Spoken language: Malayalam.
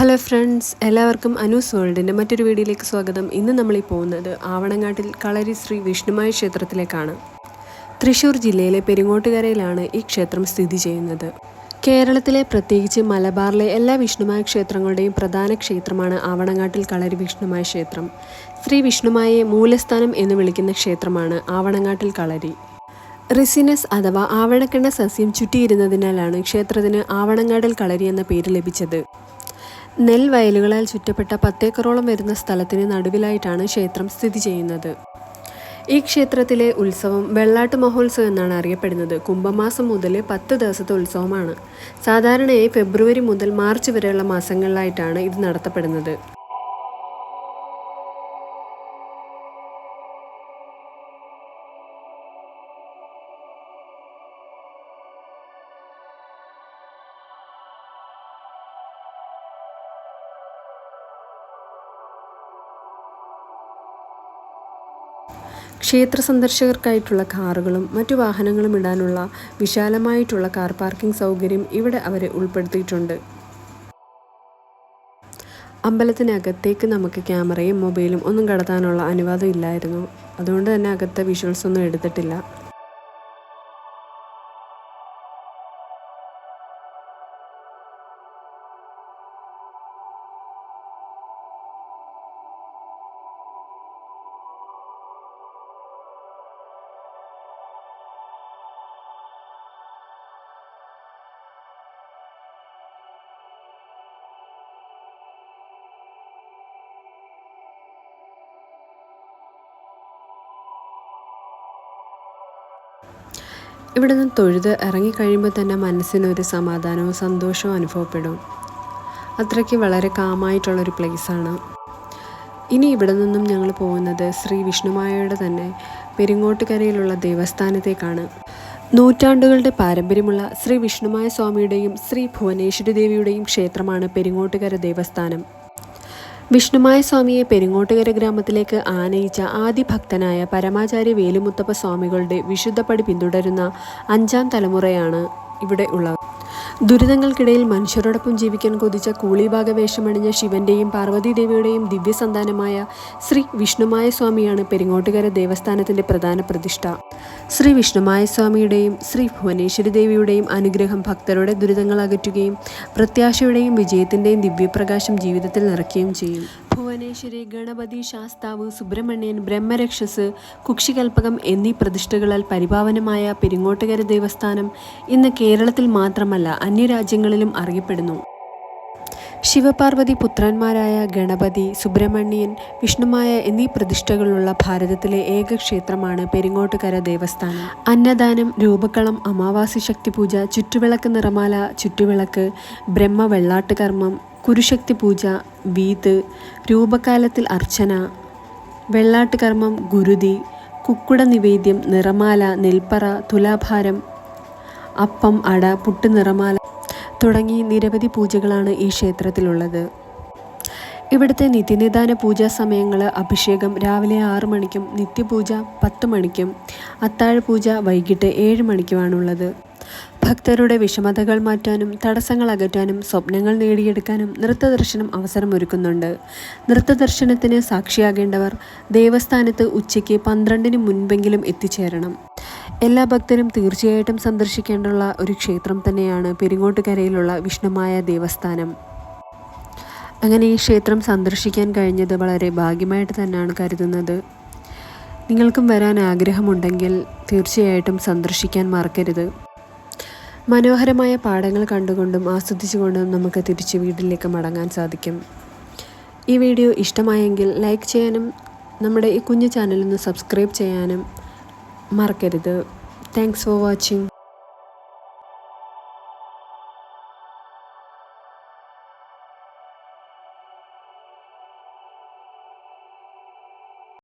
ഹലോ ഫ്രണ്ട്സ് എല്ലാവർക്കും അനൂസ് വേൾഡിന്റെ മറ്റൊരു വീഡിയോയിലേക്ക് സ്വാഗതം. ഇന്ന് നമ്മളീ പോകുന്നത് ആവണങ്ങാട്ടിൽ കളരി ശ്രീ വിഷ്ണുമായ ക്ഷേത്രത്തിലേക്കാണ്. തൃശ്ശൂർ ജില്ലയിലെ പെരിങ്ങോട്ടുകരയിലാണ് ഈ ക്ഷേത്രം സ്ഥിതി ചെയ്യുന്നത്. കേരളത്തിലെ പ്രത്യേകിച്ച് മലബാറിലെ എല്ലാ വിഷ്ണുമായ ക്ഷേത്രങ്ങളുടെയും പ്രധാന ക്ഷേത്രമാണ് ആവണങ്ങാട്ടിൽ കളരി വിഷ്ണുമായ ക്ഷേത്രം. ശ്രീ വിഷ്ണുമായെ മൂലസ്ഥാനം എന്ന് വിളിക്കുന്ന ക്ഷേത്രമാണ് ആവണങ്ങാട്ടിൽ കളരി. റിസിനസ് അഥവാ ആവണക്കെണ്ണ സസ്യം ചുറ്റിയിരുന്നതിനാലാണ് ക്ഷേത്രത്തിന് ആവണങ്ങാടൽ കളരി എന്ന പേര് ലഭിച്ചത്. നെൽവയലുകളാൽ ചുറ്റപ്പെട്ട പത്തേക്കറോളം വരുന്ന സ്ഥലത്തിന് നടുവിലായിട്ടാണ് ക്ഷേത്രം സ്ഥിതി ചെയ്യുന്നത്. ഈ ക്ഷേത്രത്തിലെ ഉത്സവം വെള്ളാട്ട് മഹോത്സവം എന്നാണ് അറിയപ്പെടുന്നത്. കുംഭമാസം മുതൽ പത്ത് ദിവസത്തെ ഉത്സവമാണ്. സാധാരണയായി ഫെബ്രുവരി മുതൽ മാർച്ച് വരെയുള്ള മാസങ്ങളിലായിട്ടാണ് ഇത് നടത്തപ്പെടുന്നത്. ക്ഷേത്ര സന്ദർശകർക്കായിട്ടുള്ള കാറുകളും മറ്റു വാഹനങ്ങളും ഇടാനുള്ള വിശാലമായിട്ടുള്ള കാർ പാർക്കിംഗ് സൗകര്യം ഇവിടെ അവർ ഉൾപ്പെടുത്തിയിട്ടുണ്ട്. അമ്പലത്തിനകത്തേക്ക് നമുക്ക് ക്യാമറയും മൊബൈലും ഒന്നും കടത്താനുള്ള അനുവാദം ഇല്ലായിരുന്നു. അതുകൊണ്ട് തന്നെ അകത്തെ വിഷ്വൽസ് ഒന്നും എടുത്തിട്ടില്ല. ഇവിടെ നിന്ന് തൊഴുത് ഇറങ്ങിക്കഴിയുമ്പോൾ തന്നെ മനസ്സിനൊരു സമാധാനവും സന്തോഷവും അനുഭവപ്പെടും. അത്രയ്ക്ക് വളരെ കാമായിട്ടുള്ളൊരു പ്ലേസാണ്. ഇനി ഇവിടെ നിന്നും ഞങ്ങൾ പോകുന്നത് ശ്രീ വിഷ്ണുമായയുടെ തന്നെ പെരിങ്ങോട്ടുകരയിലുള്ള ദേവസ്ഥാനത്തേക്കാണ്. നൂറ്റാണ്ടുകളുടെ പാരമ്പര്യമുള്ള ശ്രീ വിഷ്ണുമായ സ്വാമിയുടെയും ശ്രീ ഭുവനേശ്വരി ദേവിയുടെയും ക്ഷേത്രമാണ് പെരിങ്ങോട്ടുകര ദേവസ്ഥാനം. വിഷ്ണുമായ സ്വാമിയെ പെരിങ്ങോട്ടുകര ഗ്രാമത്തിലേക്ക് ആനയിച്ച ആദ്യ ഭക്തനായ പരമാചാര്യ വേലുമുത്തപ്പ സ്വാമികളുടെ വിശുദ്ധപ്പടി പിന്തുടരുന്ന അഞ്ചാം തലമുറയാണ് ഇവിടെ ഉള്ളവർ ദുരിതങ്ങൾക്കിടയിൽ മനുഷ്യരോടൊപ്പം ജീവിക്കാൻ കൊതിച്ച കൂളിഭാഗ വേഷമണിഞ്ഞ ശിവന്റെയും പാർവതീദേവിയുടെയും ദിവ്യസന്താനമായ ശ്രീ വിഷ്ണുമായ സ്വാമിയാണ് പെരിങ്ങോട്ടുകര ദേവസ്ഥാനത്തിന്റെ പ്രധാന പ്രതിഷ്ഠ. ശ്രീ വിഷ്ണുമായ സ്വാമിയുടെയും ശ്രീ ഭുവനേശ്വരി ദേവിയുടെയും അനുഗ്രഹം ഭക്തരുടെ ദുരിതങ്ങൾ അകറ്റുകയും പ്രത്യാശയുടെയും വിജയത്തിന്റെയും ദിവ്യപ്രകാശം ജീവിതത്തിൽ നിറയ്ക്കുകയും ചെയ്യും. ഭുവനേശ്വരി ഗണപതി ശാസ്താവ് സുബ്രഹ്മണ്യൻ ബ്രഹ്മരക്ഷസ് കുക്ഷികൽപ്പകം എന്നീ പ്രതിഷ്ഠകളാൽ പരിപാവനമായ പെരിങ്ങോട്ടുകര ദേവസ്ഥാനം ഇന്ന് കേരളത്തിൽ മാത്രമല്ല അന്യരാജ്യങ്ങളിലും അറിയപ്പെടുന്നു. ശിവപാർവതി പുത്രന്മാരായ ഗണപതി സുബ്രഹ്മണ്യൻ വിഷ്ണുമായ എന്നീ പ്രതിഷ്ഠകളുള്ള ഭാരതത്തിലെ ഏക ക്ഷേത്രമാണ് പെരിങ്ങോട്ടുകര ദേവസ്ഥാനം. അന്നദാനം രൂപക്കളം അമാവാസി ശക്തി പൂജ ചുറ്റുവിളക്ക് നിറമാല ചുറ്റുവിളക്ക് ബ്രഹ്മ വെള്ളാട്ട് കർമ്മം കുരുശക്തി പൂജ വീത് രൂപകാലത്തിൽ അർച്ചന വെള്ളാട്ട് കർമ്മം ഗുരുതി കുക്കുട നിവേദ്യം നിറമാല നെൽപ്പറ തുലാഭാരം അപ്പം അട പുട്ട് നിറമാല തുടങ്ങി നിരവധി പൂജകളാണ് ഈ ക്ഷേത്രത്തിലുള്ളത്. ഇവിടുത്തെ നിത്യനിദാന പൂജാ സമയങ്ങൾ അഭിഷേകം രാവിലെ ആറു മണിക്കും നിത്യപൂജ പത്ത് മണിക്കും അത്താഴപൂജ വൈകിട്ട് ഏഴ് മണിക്കുമാണുള്ളത്. ഭക്തരുടെ വിഷമതകൾ മാറ്റാനും തടസ്സങ്ങൾ അകറ്റാനും സ്വപ്നങ്ങൾ നേടിയെടുക്കാനും നൃത്തദർശനം അവസരമൊരുക്കുന്നുണ്ട്. നൃത്തദർശനത്തിന് സാക്ഷിയാകേണ്ടവർ ദേവസ്ഥാനത്ത് ഉച്ചയ്ക്ക് പന്ത്രണ്ടിന് മുൻപെങ്കിലും എത്തിച്ചേരണം. എല്ലാ ഭക്തരും തീർച്ചയായിട്ടും സന്ദർശിക്കേണ്ടുള്ള ഒരു ക്ഷേത്രം തന്നെയാണ് പെരിങ്ങോട്ടുകരയിലുള്ള വിഷ്ണുമായ ദേവസ്ഥാനം. അങ്ങനെ ഈ ക്ഷേത്രം സന്ദർശിക്കാൻ കഴിഞ്ഞത് വളരെ ഭാഗ്യമായിട്ട് തന്നെയാണ് കരുതുന്നത്. നിങ്ങൾക്കും വരാൻ ആഗ്രഹമുണ്ടെങ്കിൽ തീർച്ചയായിട്ടും സന്ദർശിക്കാൻ മറക്കരുത്. മനോഹരമായ പാടങ്ങൾ കണ്ടുകൊണ്ടും ആസ്വദിച്ചുകൊണ്ടും നമുക്ക് തിരിച്ച് വീട്ടിലേക്ക് മടങ്ങാൻ സാധിക്കും. ഈ വീഡിയോ ഇഷ്ടമായെങ്കിൽ ലൈക്ക് ചെയ്യാനും നമ്മുടെ ഈ കുഞ്ഞു ചാനലൊന്ന് സബ്സ്ക്രൈബ് ചെയ്യാനും മറക്കരുത്. Thanks for watching